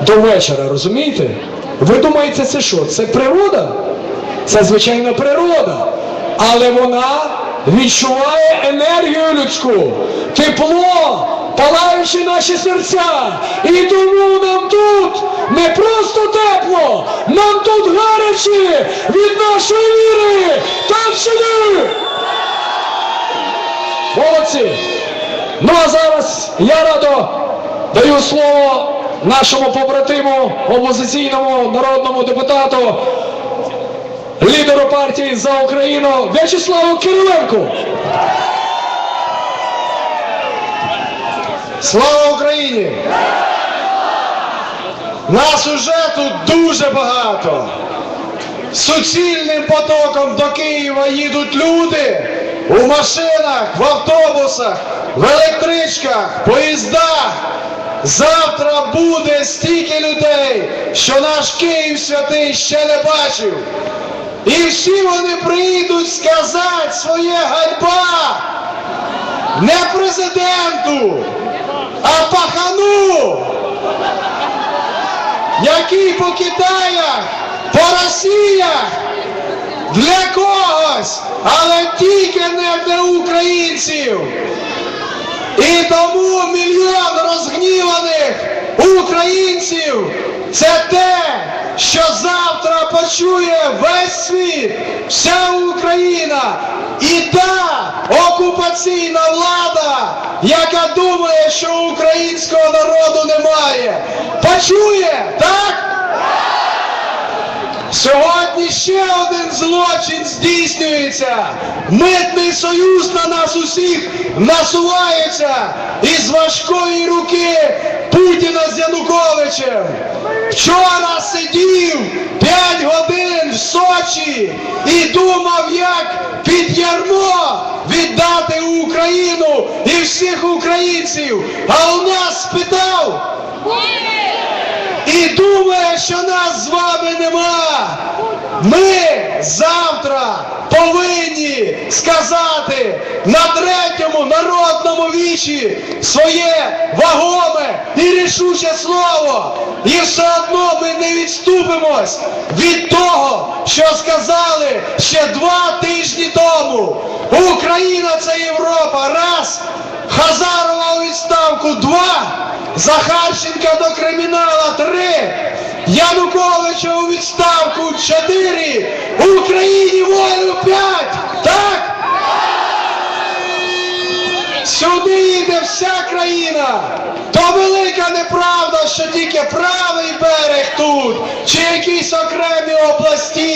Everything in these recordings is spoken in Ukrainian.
До вечора, розумієте? Ви думаєте, це що? Це природа? Це звичайно природа. Але вона відчуває енергію людську, тепло, палаючи наші серця. І тому нам тут не просто тепло, нам тут гаряче від нашої віри. Чи ні? Молодці! Ну а зараз я радо даю слово нашому побратиму, опозиційному народному депутату, лідеру партії за Україну В'ячеславу Кириленку. Слава Україні! Нас уже тут дуже багато. Суцільним потоком до Києва їдуть люди у машинах, в автобусах, в електричках, поїздах. Завтра буде стільки людей, що наш Київ святий ще не бачив. І всі вони приїдуть сказати своє ганьба не президенту, а пахану, який по Китаях, по Росіях, для когось, але тільки не для українців. І тому мільйон розгніваних українців це те, що завтра почує весь світ, вся Україна і та окупаційна влада, яка думає, що українського народу немає. Почує, так? Сьогодні ще один злочин здійснюється. Митний союз на нас усіх насувається із важкої руки Путіна з Януковичем. Вчора сидів 5 годин в Сочі і думав, як під ярмо віддати Україну і всіх українців. А у нас спитав. І думає, що нас з вами нема. Ми завтра повинні сказати на третьому народному вічі своє вагоме і рішуче слово. І все одно ми не відступимось від того, що сказали ще два тижні тому. Україна це Європа. Раз. Хазарова у відставку два. Захарченка до кримінала три. Януковича у відставку чотири. Україні волю п'ять. Так? Сюди йде вся країна. То велика неправда, що тільки правий берег тут, чи якісь окремі області.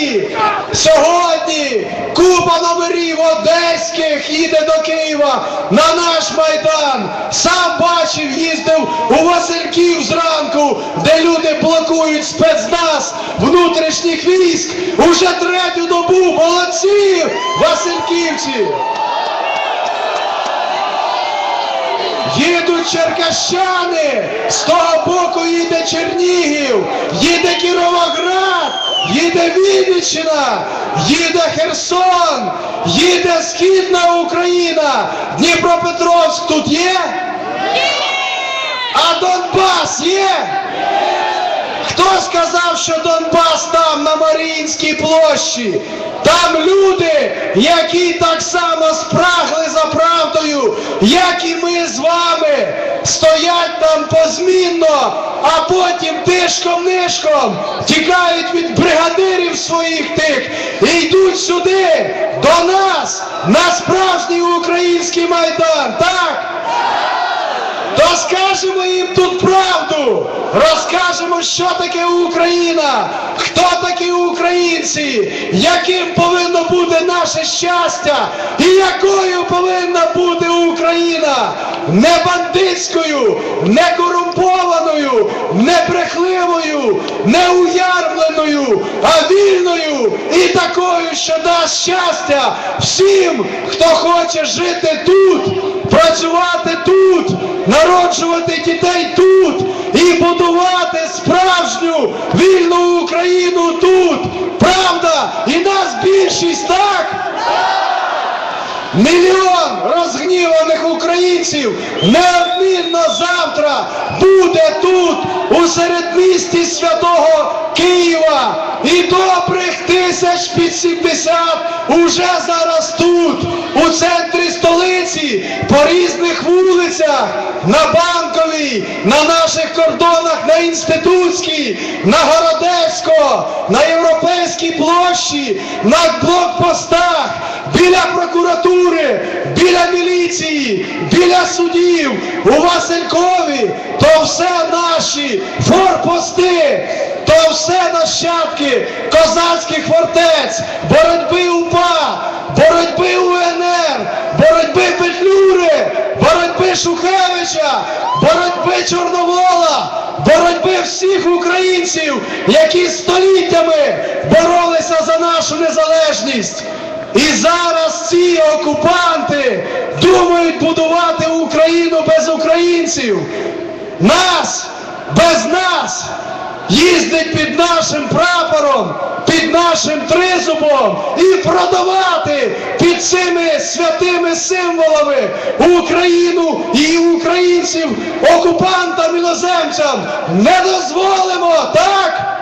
Номерів одеських їде до Києва на наш майдан. Сам бачив, їздив у Васильків зранку, де люди блокують спецназ внутрішніх військ. Уже третю добу молодці, Васильківці. Їдуть черкащани, з того боку їде Чернігів, їде Кіровоград, їде Вінниччина, їде Херсон, їде Східна Україна, Дніпропетровськ тут є? А Донбас є? Хто сказав, що Донбас там на Маріїнській площі? Там люди, які так само спрагли за правдою, як і ми з вами, стоять там позмінно, а потім тишком-нишком тікають від бригадирів своїх тих і йдуть сюди, до нас, на справжній український майдан. Так? То скажемо їм тут правду, розкажемо, що таке Україна, хто такі українці, яким повинно бути наше щастя, і якою повинна бути Україна, не бандитською, не корумпованою, не брехливою, неуярмленою, а вільною і такою, що дасть щастя всім, хто хоче жити тут, працювати тут, народжувати дітей тут і будувати справжню вільну Україну тут. Правда? І нас більшість, так? Мільйон розгніваних українців неодмінно завтра буде тут, у середмісті святого Києва. І добрих тисяч під 70 уже зараз тут, у центрі столиці, по різних вулицях, на Банковій, на наших кордонах, на Інститутській, на Городецько, на Європейській площі, на блокпостах, біля прокуратури, біля міліції, біля судів, у Василькові, то все наші форпости, то все нащадки козацьких фортець, боротьби УПА, боротьби УНР, Шухевича, боротьби Чорновола, боротьби всіх українців, які століттями боролися за нашу незалежність. І зараз ці окупанти думають будувати Україну без українців. Нас без нас їздить під нашим прапором, під нашим тризубом і продавати під цими святими символами Україну і українців окупантам іноземцям не дозволимо, так?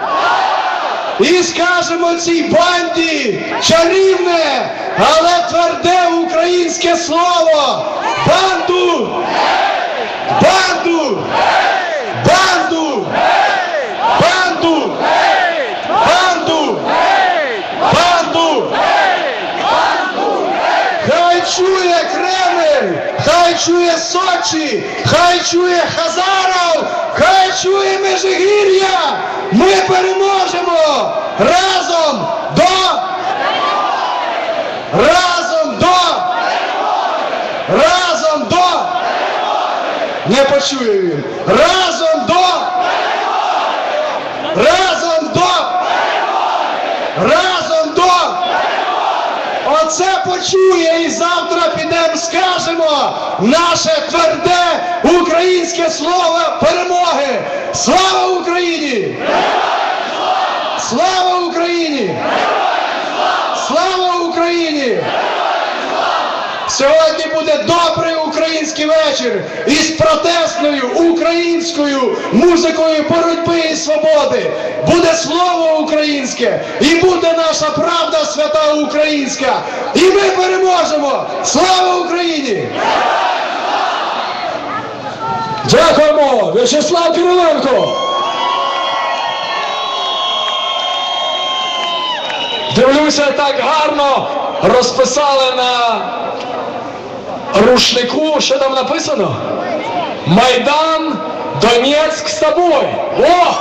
І скажемо цій банді чарівне, але тверде українське слово. Чує Сочі, хай чує Хазаров, хай чує Межигір'я. Ми переможемо разом до разом до разом до не почує він. Разом до разом до разом до Оце почує і завтра підемо скажемо наше тверде українське слово перемоги. Слава Україні! Слава Україні! Слава Україні! Сьогодні буде добрий український вечір із протестною українською музикою боротьби і свободи. Буде слово українське і буде наша правда свята українська. І ми переможемо! Слава Україні! Дякуємо! В'ячеслав Кириленко! Дивлюся, так гарно розписали на рушнику, що там написано? Майдан, Донецьк з тобою. О!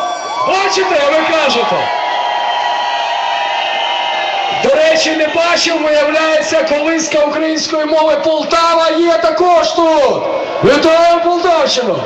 Бачите, ви кажете. До речі, не бачив, виявляється, колиска української мови Полтава є також тут. Вітаю Полтавщину!